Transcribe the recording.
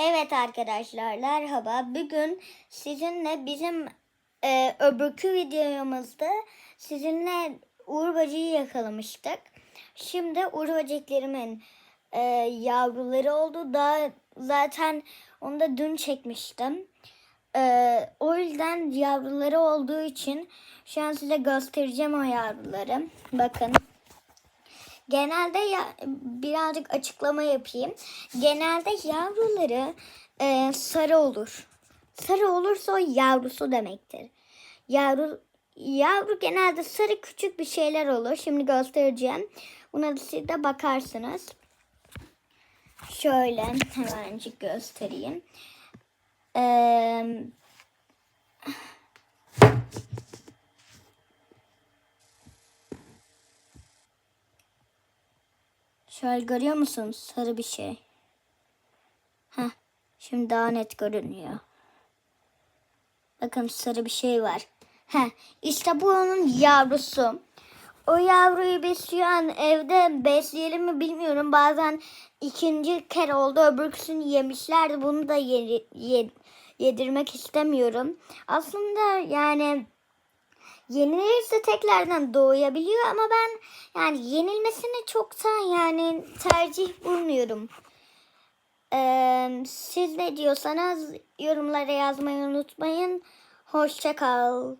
Evet arkadaşlar merhaba. Bugün sizinle bizim e, öbürkü videomuzda sizinle Uğur Böceği yakalamıştık. Şimdi Uğur Böceklerimin e, yavruları oldu. Daha zaten onu da dün çekmiştim. E, o yüzden yavruları olduğu için şu an size göstereceğim o yavruları. Bakın. Genelde ya, birazcık açıklama yapayım. Genelde yavruları e, sarı olur. Sarı olursa o yavrusu demektir. Yavru yavru genelde sarı küçük bir şeyler olur. Şimdi göstereceğim. Buna siz de bakarsınız. Şöyle hemencik göstereyim. Eee Şöyle görüyor musun? Sarı bir şey. Heh, şimdi daha net görünüyor. Bakın sarı bir şey var. Heh, işte bu onun yavrusu. O yavruyu biz şu an evde besleyelim mi bilmiyorum. Bazen ikinci kere oldu. Öbürküsünü yemişlerdi. Bunu da ye- ye- yedirmek istemiyorum. Aslında yani yenilirse tekrardan doğuyabiliyor ama ben yani yenilmesini çoktan yani tercih bulmuyorum. Ee, siz ne diyorsanız yorumlara yazmayı unutmayın. Hoşça kal.